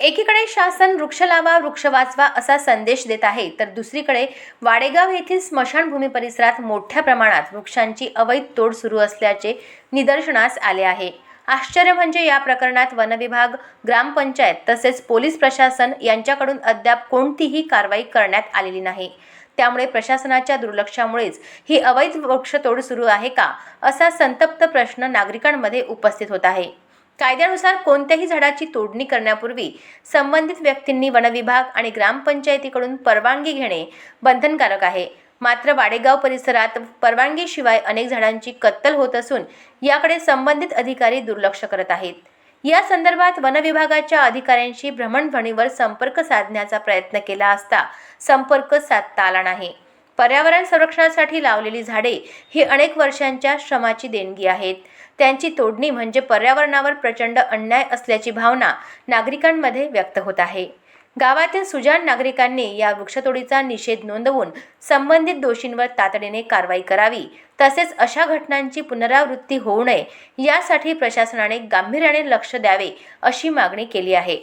एकीकडे शासन वृक्ष लावा वृक्ष वाचवा असा संदेश देत आहे तर दुसरीकडे वाडेगाव येथील स्मशानभूमी परिसरात मोठ्या प्रमाणात वृक्षांची अवैध तोड सुरू असल्याचे निदर्शनास आले आहे. आश्चर्य म्हणजे या प्रकरणात वनविभाग ग्रामपंचायत तसेच पोलीस प्रशासन यांच्याकडून अद्याप कोणतीही कारवाई करण्यात आलेली नाही. त्यामुळे प्रशासनाच्या दुर्लक्षामुळेच ही अवैध वृक्षतोड सुरू आहे का असा संतप्त प्रश्न नागरिकांमध्ये उपस्थित होत आहे. कायद्यानुसार कोणत्याही झाडाची तोडणी करण्यापूर्वी संबंधित व्यक्तींनी वनविभाग आणि ग्रामपंचायतीकडून परवानगी घेणे बंधनकारक आहे. मात्र वाडेगाव परिसरात परवानगीशिवाय अनेक झाडांची कत्तल होत असून याकडे संबंधित अधिकारी दुर्लक्ष करत आहेत. या संदर्भात वनविभागाच्या अधिकाऱ्यांशी भ्रमणध्वनीवर संपर्क साधण्याचा प्रयत्न केला असता संपर्क साधता आला नाही. पर्यावरण संरक्षणासाठी लावलेली झाडे ही अनेक वर्षांच्या श्रमाची देणगी आहेत. त्यांची तोडणी म्हणजे पर्यावरणावर प्रचंड अन्याय असल्याची भावना नागरिकांमध्ये व्यक्त होत आहे. गावातील सुजाण नागरिकांनी या वृक्षतोडीचा निषेध नोंदवून संबंधित दोषींवर तातडीने कारवाई करावी तसेच अशा घटनांची पुनरावृत्ती होऊ नये यासाठी प्रशासनाने गांभीर्याने लक्ष द्यावे अशी मागणी केली आहे.